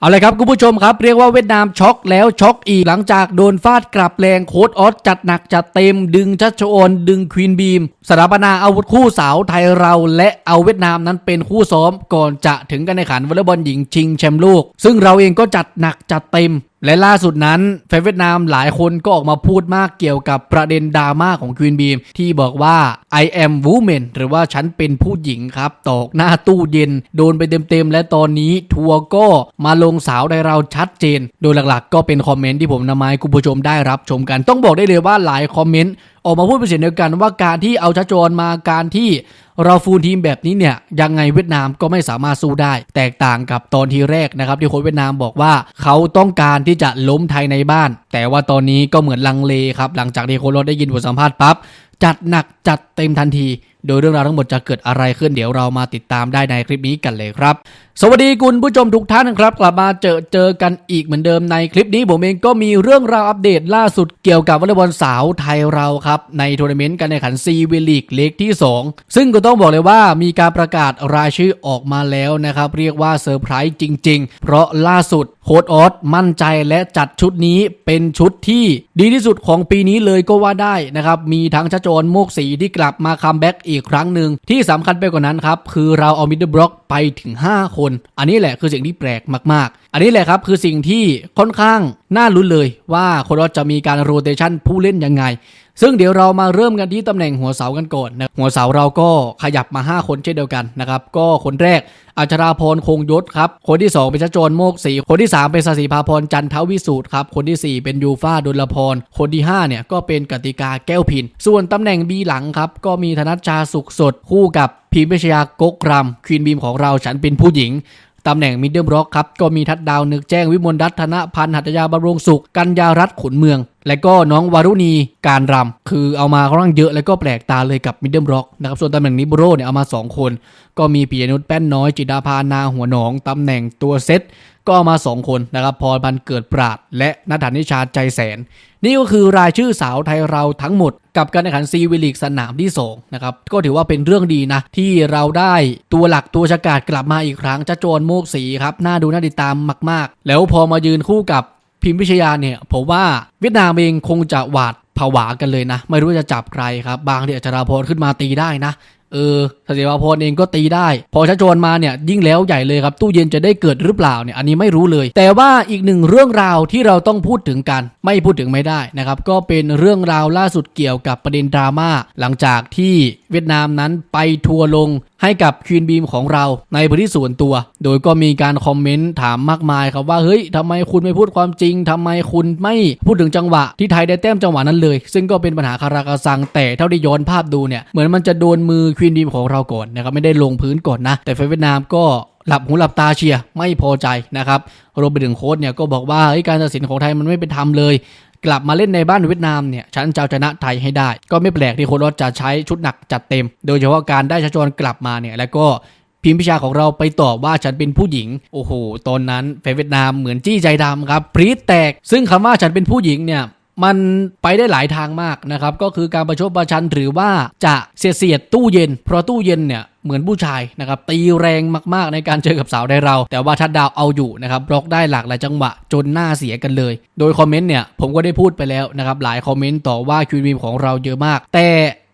เอาเลยครับคุณผู้ชมครับเรียกว่าเวียดนามช็อกแล้วช็อกอีกหลังจากโดนฟาดกลับแรงโค้ดออสจัดหนักจัดเต็ม ดึงชัชโอนดึงควีนบีมสถาปนาอาวุธคู่สาวไทยเราและเอาเวียดนามนั้นเป็นคู่ซ้อมก่อนจะถึงการแข่งขันวอลเลย์บอลหญิงชิงแชมป์โลกซึ่งเราเองก็จัดหนักจัดเต็มและล่าสุดนั้นแฟนเวียดนามหลายคนก็ออกมาพูดมากเกี่ยวกับประเด็นดราม่าของควีนบีมที่บอกว่า I am woman หรือว่าฉันเป็นผู้หญิงครับ ตอกหน้าตู้เย็น โดนไปเต็มๆ และตอนนี้ทัวร์ก็มาลงสาวในเราชัดเจน โดยหลักๆ ก็เป็นคอมเมนต์ที่ผมนำมาให้คุณผู้ชมได้รับชมกัน ต้องบอกได้เลยว่าหลายคอมเมนต์ออกมาพูดเป็นเสียงเดียวกันว่าการที่เอาชัชโจรมาการที่ เราฟูลทีมแบบนี้เนี่ยยังไงเวียดนามก็ไม่สามารถสู้ได้ แตกต่างกับตอนทีแรกนะครับที่โค้ชเวียดนามบอกว่า เขาต้องการที่จะล้มไทยในบ้าน แต่ว่าตอนนี้ก็เหมือนลังเลครับหลังจากที่โค้ชรถได้ยินบทสัมภาษณ์ปั๊บจัดหนักจัดเต็มทันที โดยเรื่องราวทั้งหมดจะเกิดอะไรขึ้นเดี๋ยวเรามาติดตามได้ในคลิปนี้กันเลยครับ สวัสดีคุณผู้ชมทุกท่านครับ กลับมาเจอเจอกันอีกเหมือนเดิมในคลิปนี้ผมเองก็มีเรื่องราวอัปเดตล่าสุดเกี่ยวกับวอลเลย์บอลสาวไทยเราครับในทัวร์นาเมนต์การแข่งขันซีวิลีกเล็กที่ 2 ซึ่งก็ต้องบอกเลยว่ามีการประกาศรายชื่อออกมาแล้วนะครับเรียกว่าเซอร์ไพรส์จริง ๆ เพราะล่าสุด โค้ดออสมั่นใจและจัดชุดนี้เป็นชุดที่ดีที่สุดของปีนี้เลยก็ว่าได้นะครับ มีทั้งชโจรโมกศรีที่กลับมาคัมแบ็กอีกครั้งหนึ่ง ที่สำคัญไปกว่านั้นครับ คือเราเอามิดเดิลบล็อกไปถึง 5 คน อันนี้แหละคือสิ่งที่แปลกมาก ๆ อันนี้แหละครับคือสิ่งที่ค่อนข้างน่าลุ้นเลยว่าโค้ดออสจะมีการโรเตชันผู้เล่นยังไง ซึ่งเดี๋ยวเรามาเริ่มกันที่ตำแหน่งหัวเสากันก่อนนะหัวเสาเราก็ขยับมา 5 คนเช่นเดียวกันนะครับ ก็คนแรกอัชราพรคงยศครับ คนที่ 2 เป็นชโจรโมกศรีคนที่ 3 เป็นสศิภาพรจันทวิสูตรครับ คนทีสี่4 เป็นยูฟ้าดุลพร คนที่ 5 เนี่ย ก็เป็นกติกาแก้วพิน ส่วนตำแหน่งบีหลังครับ ก็มีธนัชชาสุขสด คู่กับพีมเปชยากกรำควีนบีมของเราฉันเป็นผู้หญิง ตำแหน่งมิดเดิลบล็อกครับ ก็มีทัดดาวนึกแจ้งวิมลรัตนพันธ์หัตถยาบำรุงสุข กัญญารัตน์ขุนเมือง และก็น้องวารุณีการรำคือเอามาค่อนข้างเยอะแล้วก็แปลกตาเลยกับมิดเดิลบล็อกนะครับส่วนตำแหน่งนิโบโรเนี่ยเอามา 2 คน ก็มีปิยนุชแป้นน้อยจิดาพานาหัวหนองตำแหน่งตัวเซต ก็เอามา 2 คนนะครับพรพันเกิดปราด และนัทธานิชาใจแสน นี่ก็คือรายชื่อสาวไทยเราทั้งหมด กับการแข่งขันซีวิลิกสนามที่2นะครับก็ถือว่าเป็นเรื่องดีนะ ที่เราได้ตัวหลักตัวชะกาดกลับมาอีกครั้งจะโจรโมกสีครับน่าดูน่าติดตามมาก ๆ แล้วพอมายืนคู่กับพิมพิชยาเนี่ยผมว่าเวียดนามเองคงจะหวาดผวากันเลยนะ ไม่รู้จะจับใครครับ บางทีอัจราพรขึ้นมาตีได้นะ เออสเสวาพรเองก็ตีได้ พอชัชวนมาเนี่ยยิ่งแล้วใหญ่เลยครับ ตู้เย็นจะได้เกิดหรือเปล่าเนี่ยอันนี้ไม่รู้เลย แต่ว่าอีกหนึ่งเรื่องราวที่เราต้องพูดถึงกัน ไม่พูดถึงไม่ได้นะครับก็เป็นเรื่องราวล่าสุดเกี่ยวกับประเด็นดราม่าหลังจากที่เวียดนามนั้นไปทัวร์ลงให้กับควีนบีมของเราในพื้นที่ส่วนตัว โดยก็มีการคอมเมนต์ถามมากมายครับว่าเฮ้ยทำไมคุณไม่พูดความจริงทำไมคุณไม่พูดถึงจังหวะ ที่ไทยได้แต้มจังหวะนั้นเลย ซึ่งก็เป็นปัญหาคาราคาซังแต่เท่าที่ย้อนภาพดูเนี่ยเหมือนมันจะโดนมือควีนบีมของเราก่อนนะครับไม่ได้ลงพื้นก่อนนะ แต่เวียดนามก็หลับหูหลับตาเชียร์ไม่พอใจนะครับรวมไปถึงโค้ชเนี่ยก็บอกว่าเฮ้ยการตัดสินของไทยมันไม่เป็นธรรมเลย กลับมาเล่นในบ้านเวียดนามเนี่ยฉันจะเอาชนะไทยให้ได้ ก็ไม่แปลกที่โค้ชรถจะใช้ชุดหนักจัดเต็ม โดยเฉพาะการได้ชัชวนกลับมาเนี่ยแล้วก็พิมพิชาของเราไปตอบว่าฉันเป็นผู้หญิง โอ้โห ตอนนั้นแฟนเวียดนามเหมือนจี้ใจดำครับปรีดแตก ซึ่งคำว่าฉันเป็นผู้หญิงเนี่ย มันไปได้หลายทางมากนะครับ ก็คือการประชดประชันหรือว่าจะเสียดเสียดตู้เย็น เพราะตู้เย็นเนี่ยเหมือนผู้ชายนะครับตีแรงมากๆในการเจอกับสาวได้เรา แต่ว่าทัดดาวเอาอยู่นะครับบล็อกได้หลากหลายจังหวะจนหน้าเสียกันเลย โดยคอมเมนต์เนี่ยผมก็ได้พูดไปแล้วนะครับหลายคอมเมนต์ต่อว่าคิวบีมของเราเยอะมาก แต่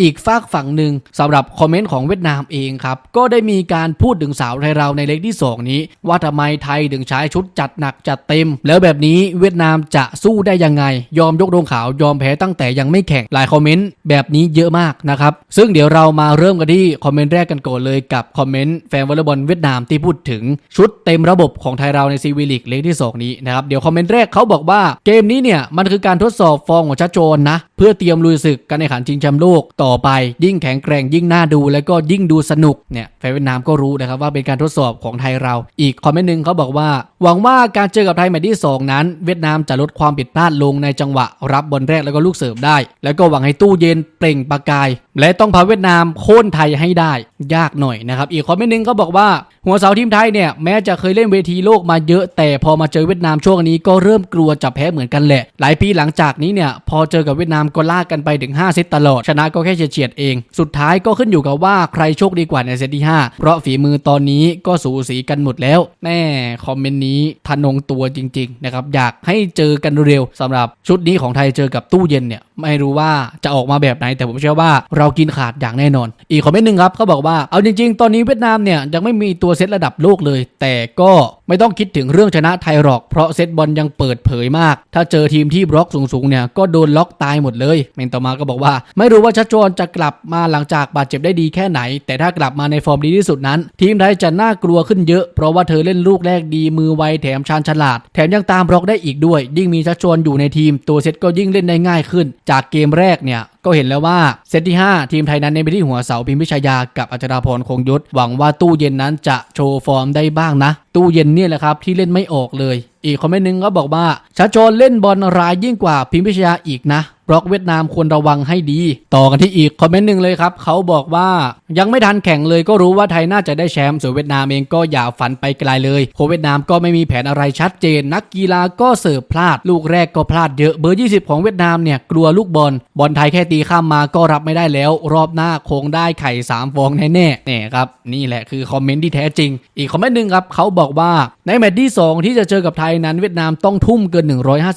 อีกฝากฝั่งหนึ่งสำหรับคอมเมนต์ของเวียดนามเองครับ ก็ได้มีการพูดถึงสาวไทยเราในเล็กที่ 2 นี้ ว่าทำไมไทยถึงใช้ชุดจัดหนักจัดเต็ม แล้วแบบนี้เวียดนามจะสู้ได้ยังไง ยอมยกธงขาวยอมแพ้ตั้งแต่ยังไม่แข่งหลายคอมเมนต์แบบนี้เยอะมากนะครับซึ่งเดี๋ยวเรามาเริ่มกันที่คอมเมนต์แรกกันก่อนเลยกับคอมเมนต์แฟนวอลเลย์บอลเวียดนามที่พูดถึงชุดเต็มระบบของไทยเราในซีวีลีกเล็กที่ 2 นี้นะครับเดี๋ยวคอมเมนต์แรกเขาบอกว่าเกมนี้เนี่ยมันคือการทดสอบฟอร์มของชัดโจนนะเพื่อเตรียมลุยศึกการแข่งขันชิงแชมป์โลกต่อไป ยิ่งแข็งแกร่งยิ่งน่าดู แล้วก็ยิ่งดูสนุกเนี่ยแฟนเวียดนามก็รู้นะครับว่าเป็นการทดสอบของไทยเรา อีกคอมเมนต์หนึ่งเขาบอกว่าหวังว่าการเจอกับไทยแมตช์ที่ 2 นั้น เวียดนามจะลดความผิดพลาดลงในจังหวะรับบอลแรกแล้วก็ลูกเสิร์ฟได้ แล้วก็หวังให้ตู้เย็นเปล่งประกาย และต้องพาเวียดนามโค่นไทยให้ได้ ยากหน่อยนะครับอีกคอมเมนต์หนึ่งเขาบอกว่าหัวเสาทีมไทยเนี่ยแม้จะเคยเล่นเวทีโลกมาเยอะ แต่พอมาเจอเวียดนามช่วงนี้ก็เริ่มกลัวจะแพ้เหมือนกันแหละ หลายปีหลังจากนี้เนี่ยพอเจอกับเวียดนามก็ลากกันไปถึง5เซตตลอดชนะก็แค่เฉียดเอง สุดท้ายก็ขึ้นอยู่กับว่าใครโชคดีกว่าในเซตที่ 5 เพราะฝีมือตอนนี้ก็สูสีกันหมดแล้วแน่คอมเมนต์นี้นี้ทะนงตัวจริงๆนะครับอยากให้เจอกันเร็วสำหรับชุดนี้ของไทยเจอกับตู้เย็นเนี่ย ไม่รู้ว่าจะออกมาแบบไหน แต่ผมเชื่อว่าเรากินขาดอย่างแน่นอน อีกคอมเมนต์หนึ่งครับเขาบอกว่าเอาจริง ๆ ตอนนี้เวียดนามเนี่ยยังไม่มีตัวเซตระดับโลกเลย แต่ก็ไม่ต้องคิดถึงเรื่องชนะไทยหรอก เพราะเซตบอลยังเปิดเผยมาก ถ้าเจอทีมที่บล็อกสูงๆเนี่ยก็โดนล็อกตายหมดเลยเมนต่อมาก็บอกว่า ไม่รู้ว่าชัดโจนจะกลับมาหลังจากบาดเจ็บได้ดีแค่ไหน แต่ถ้ากลับมาในฟอร์มดีที่สุดนั้น ทีมไทยจะน่ากลัวขึ้นเยอะ เพราะว่าเธอเล่นลูกแรกดีมือไวแถมชาญฉลาด แถมยังตามบล็อกได้อีกด้วย ยิ่งมีชัดโจนอยู่ในทีม ตัวเซตก็ยิ่งเล่นได้ง่ายขึ้นจากเกมแรกเนี่ยก็เห็นแล้วว่าเซตที่ 5 ทีมไทยนั้นเน้นไปที่หัวเสาพิมพิชยากับอัจราพรคงยุทธหวังว่าตู้เย็นนั้นจะโชว์ฟอร์มได้บ้างนะ ตู้เย็นเนี่ยแหละครับที่เล่นไม่ออกเลย อีกคอมเมนต์หนึงก็บอกว่าชาชนเล่นบอลรายยิ่งกว่าพิมพิชยาอีกนะ บล็อกเวียดนามควรระวังให้ดี ต่อกันที่อีกคอมเมนต์หนึ่งเลยครับเขาบอกว่ายังไม่ทันแข่งเลยก็รู้ว่าไทยน่าจะได้แชมป์ส่วนเวียดนามเองก็อย่าฝันไปไกลเลยเพราะเวียดนามก็ไม่มีแผนอะไรชัดเจน นักกีฬาก็เสิร์ฟพลาด ลูกแรกก็พลาดเยอะเบอร์ 20 ของเวียดนามเนี่ยกลัวลูกบอลบอลไทยแค่ตีข้ามมาก็รับไม่ได้แล้ว รอบหน้าคงได้ไข่สามฟองแน่ๆเนี่ยครับนี่แหละคือคอมเมนต์ที่แท้จริง อีกคอมเมนต์หนึ่งครับเขาบอกว่า ในแมตช์ที่สองที่จะเจอกับไทยนั้นเวียดนามต้องทุ่มเกิน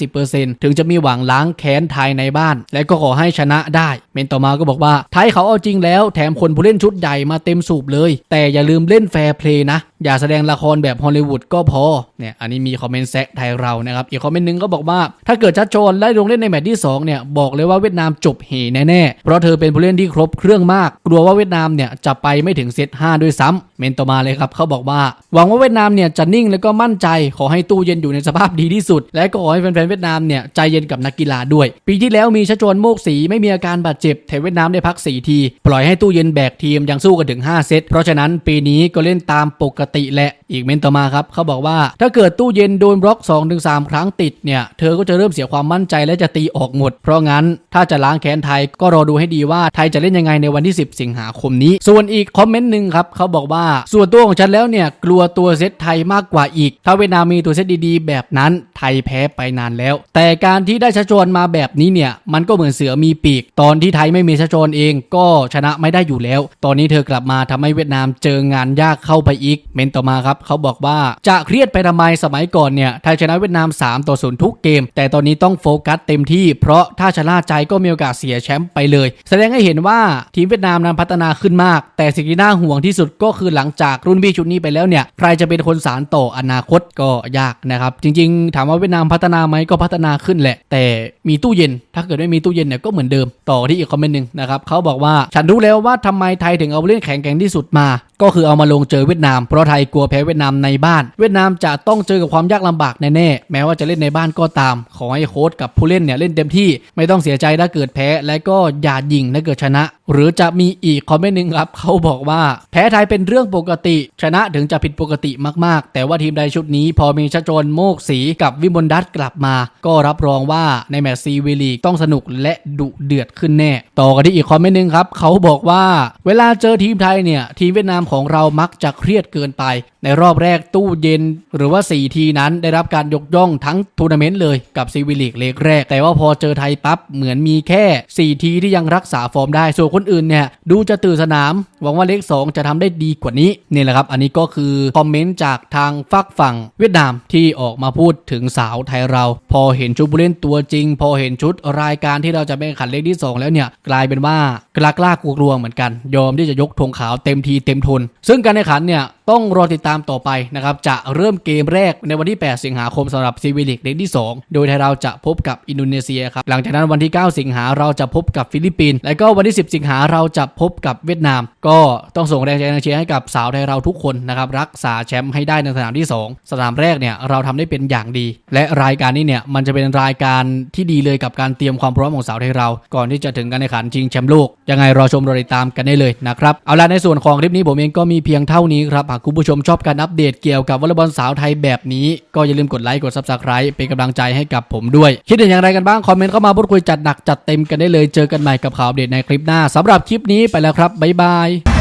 150%ถึงจะมีหวังล้างแค้นไทยในบ้าน และก็ขอให้ชนะได้ เมนต่อมาก็บอกว่า ไทยเขาเอาจริงแล้วแถมคนผู้เล่นชุดใหญ่มาเต็มสูบเลย แต่อย่าลืมเล่นแฟร์เพลย์นะ อย่าแสดงละครแบบฮอลลีวูดก็พอเนี่ยอันนี้มีคอมเมนต์แซะไทยเรานะครับอีกคอมเมนต์หนึงก็บอกว่า ถ้าเกิดชัดโจนได้ลงเล่นในแมตช์ที่สองเนี่ยบอกเลยว่าเวียดนามจบเหแน่ๆเพราะเธอเป็นผู้เล่นที่ครบเครื่องมาก กลัวว่าเวียดนามเนี่ยจะไปไม่ถึงเซต5ด้วยซ้ำเมนต่อมาเลยครับเขาบอกว่าหวังว่าเวียดนามเนี่ยจะนิ่งแล้วก็มั่นใจขอให้ตู้เย็นอยู่ในสภาพดีที่สุด และก็ขอให้แฟนๆเวียดนามเนี่ยใจเย็นกับนักกีฬาด้วย ปีที่แล้วมีชัดโจนโมกสีไม่มีอาการบาดเจ็บแถเวียดนามได้พัก 4 ที ปล่อยให้ตู้เย็นแบกทีมยังสู้กันถึง 5 เซตเพราะฉะนั้นปีนี้ก็เล่นตามปกติแหละ อีกเมนต่อมาครับเขาบอกว่าถ้าเกิดตู้เย็นโดนบล็อก 2-3 ครั้งติดเนี่ยเธอก็จะเริ่มเสียความมั่นใจและจะตีออกหมด เพราะงั้นถ้าจะล้างแค้นไทยก็รอดูให้ดีว่าไทยจะเล่นยังไงในวันที่ 10 สิงหาคมนี้ ส่วนอีกคอมเมนต์หนึ่งครับเขาบอกว่าส่วนตัวของฉันแล้วเนี่ยกลัวตัวเซตไทยมากกว่าอีก ถ้าเวียดนามมีตัวเซตดีๆ แบบนั้นไทยแพ้ไปนานแล้ว แต่การที่ได้ชัดโจนมาแบบนี้เนี่ยมันก็เหมือนเสือมีปีก ตอนที่ไทยไม่มีชัดโจนเองก็ชนะไม่ได้อยู่แล้ว ตอนนี้เธอกลับมาทำให้เวียดนามเจองานยากเข้าไปอีก เมนต่อมาครับเขาบอกว่าจะเครียดไปทำไมสมัยก่อนเนี่ยไทยชนะเวียดนาม 3 ต่อ0ทุกเกม แต่ตอนนี้ต้องโฟกัสเต็มที่ เพราะถ้าชะล่าใจก็มีโอกาสเสียแชมป์ไปเลย แสดงให้เห็นว่าทีมเวียดนามนั้นพัฒนาขึ้นมาก แต่สิ่งที่น่าห่วงที่สุดก็คือหลังจากรุ่นพี่ชุดนี้ไปแล้วเนี่ยใครจะเป็นคนสานต่ออนาคตก็ยากนะครับจริง ๆ ถามว่าเวียดนามพัฒนาไหมก็พัฒนาขึ้นแหละ แต่มีตู้เย็น ถ้าเกิดไม่มีตู้เย็นเนี่ยก็เหมือนเดิมต่อที่อีกคอมเมนต์หนึ่งนะครับเขาบอกว่าฉันรู้แล้วว่าทำไมไทยถึงเอาเล่นแข็งแกร่งที่สุดมา ก็คือเอามาลงเจอเวียดนาม เพราะไทยกลัวแพ้เวียดนามในบ้าน เวียดนามจะต้องเจอกับความยากลำบากแน่ๆแม้ว่าจะเล่นในบ้านก็ตาม ขอให้โค้ชกับผู้เล่นเนี่ยเล่นเต็มที่ไม่ต้องเสียใจถ้าเกิดแพ้และก็อย่ายิงถ้าเกิดชนะ หรือจะมีอีกคอมเมนต์หนึ่งครับเขาบอกว่า แพ้ไทยเป็นเรื่องปกติ ชนะถึงจะผิดปกติมากๆ แต่ว่าทีมใดชุดนี้ พอมีชะโจนโมกสีกับวิมลดัตกลับมา ก็รับรองว่าในแมตช์ซีวีลีกต้องสนุกและดุเดือดขึ้นแน่ ต่อกันที่อีกคอมเมนต์หนึ่งครับเขาบอกว่า เวลาเจอทีมไทยเนี่ยทีมเวียดนามของเรามักจะเครียดเกินไป ในรอบแรกตู้เย็น หรือว่า 4 ทีนั้นได้รับการยกย่องทั้งทัวร์นาเมนต์เลยกับซีวิลีกเลกแรก แต่ว่าพอเจอไทยปั๊บเหมือนมีแค่ 4 ทีที่ยังรักษาฟอร์มได้ส่วนคนอื่นเนี่ยดูจะตื่นสนามหวังว่าเลข 2 จะทำได้ดีกว่านี้นี่แหละครับ อันนี้ก็คือคอมเมนต์จากทางฝักฝั่งเวียดนามที่ออกมาพูดถึงสาวไทยเรา พอเห็นชุดผู้เล่นตัวจริง พอเห็นชุดรายการที่เราจะไปแข่งขันเลขที่ 2 แล้วเนี่ยกลายเป็นว่ากล้ากล้ากลัวกลัวเหมือนกัน ยอมที่จะยกธงขาวเต็มทีเต็มทน ซึ่งการแข่งขันเนี่ย ต้องรอติดตามต่อไปนะครับจะเริ่มเกมแรกในวันที่ 8 สิงหาคมสำหรับซีวิลิกเดกที่ 2 โดยไทยเราจะพบกับอินโดนีเซียครับหลังจากนั้นวันที่ 9 สิงหาเราจะพบกับฟิลิปปินส์และก็วันที่ 10 สิงหาเราจะพบกับเวียดนาม ก็ต้องส่งแรงใจแรงเชียร์ให้กับสาวไทยเราทุกคนนะครับรักษาแชมป์ให้ได้ในสนามที่ 2 สนามแรกเนี่ยเราทำได้เป็นอย่างดี และรายการนี้เนี่ยมันจะเป็นรายการที่ดีเลยกับการเตรียมความพร้อมของสาวไทยเรา ก่อนที่จะถึงการแข่งขันชิงแชมป์โลกยังไงรอชมรอติดตามกันได้เลยนะครับเอาล่ะในส่วนของคลิปนี้ผมเองก็มีเพียงเท่านี้ครับหากคุณผู้ชมชอบการอัปเดตเกี่ยวกับวอลเลย์บอลสาวไทยแบบนี้ ก็อย่าลืมกดไลค์กด Subscribe เป็นกำลังใจให้กับผมด้วย คิดเห็นอย่างไรกันบ้าง คอมเมนต์เข้ามาพูดคุยจัดหนักจัดเต็มกันได้เลยเจอกันใหม่กับข่าวอัปเดตในคลิปหน้าสำหรับคลิปนี้ไปแล้วครับบ๊ายบาย